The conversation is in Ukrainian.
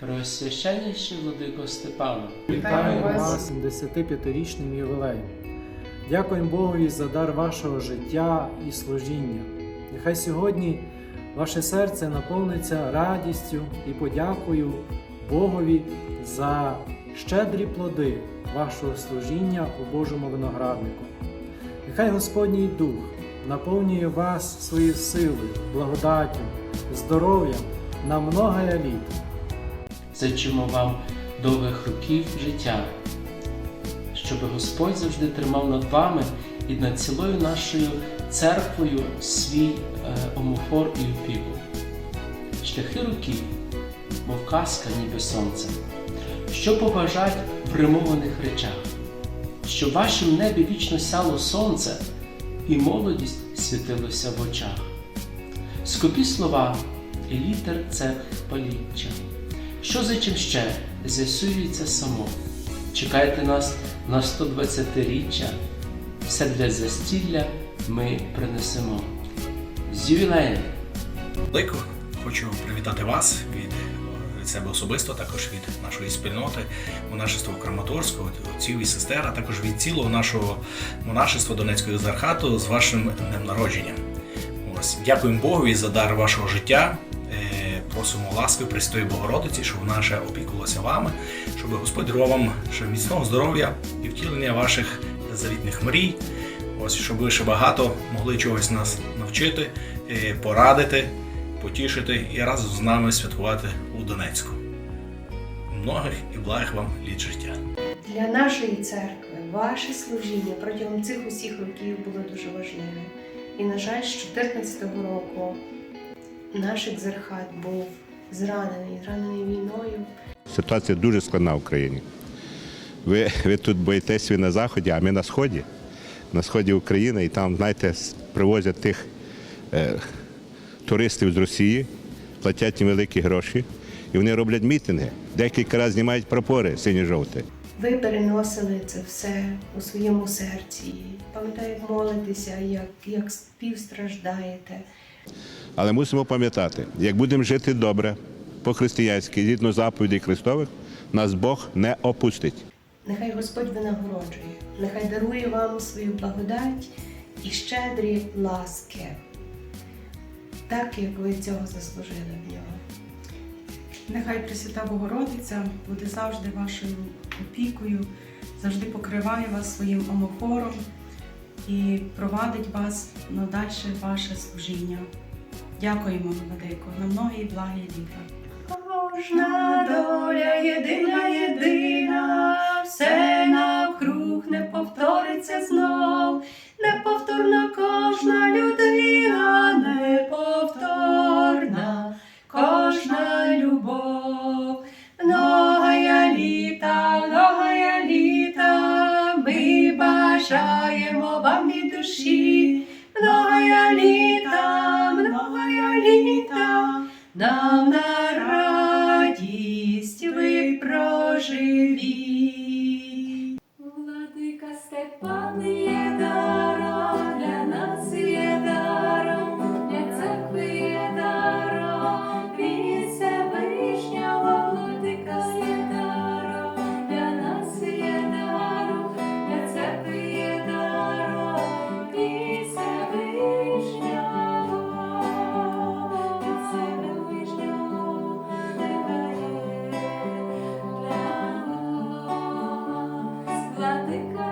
Преосвященніший владико Степана, Вітаю вас вас 75-річним ювілеєм. Дякуємо Богові за дар вашого життя і служіння. Нехай сьогодні ваше серце наповниться радістю і подякою Богові за щедрі плоди вашого служіння у Божому винограднику. Нехай Господній Дух наповнює вас своєю силою, благодаттю, здоров'ям на многое літ. Зичимо вам довгих років життя, щоб Господь завжди тримав над вами і над цілою нашою церквою свій е, омофор і опіку. Шляхи років, мов казка, ніби сонце, що побажать в примованих речах, щоб в вашім небі вічно сяло сонце і молодість світилося в очах. Скупі слова і літер це поліччя. Що за чим ще з'ясується само. Чекайте нас на 120-річчя, все для застілля ми принесемо. З ювілеєм! Лико, хочу привітати вас від, від себе особисто, також від нашої спільноти монашества Краматорського, отців і сестер, а також від цілого нашого монашества Донецького Езархату з вашим днем народження. Ось дякуємо Богові за дар вашого життя. Просимо ласки Престої Богородиці, щоб вона ще опікувалася вами, щоб Господь дарував вам ще міцного здоров'я і втілення ваших завітних мрій. Ось щоб ви ще багато могли чогось нас навчити, е, порадити, потішити і разом з нами святкувати у Донецьку. Многих і благих вам літ життя. Для нашої церкви ваше служіння протягом цих усіх років було дуже важливим. І, на жаль, з 2014 року наш екзархат був зранений, зранений війною. Ситуація дуже складна в Україні. Ви, ви тут боїтесь ви на заході, а ми на сході. На сході України, і там, знаєте, привозять тих е, туристів з Росії, платять їм великі гроші, і вони роблять мітинги. Декілька разів знімають прапори синьо-жовті. Ви переносили це все у своєму серці. Пам'ятаю, як молитеся, як, як співстраждаєте. Але мусимо пам'ятати, як будемо жити добре, по-християнськи, згідно заповідей Христових, нас Бог не опустить. Нехай Господь винагороджує, нехай дарує вам свою благодать і щедрі ласки, так як ви цього заслужили в нього. Нехай Пресвята Богородиця буде завжди вашою опікою, завжди покриває вас своїм омофором і провадить вас на дальше ваше служіння. Дякуємо, Владико, на многі благі літа. Кожна доля єдина, єдина, все навкруг не повториться знов, неповторна кожна людина, неповторна кожна любов. Многая літа, многая літа, ми бажаємо вам від душі, нам на радість ви прожили. садика.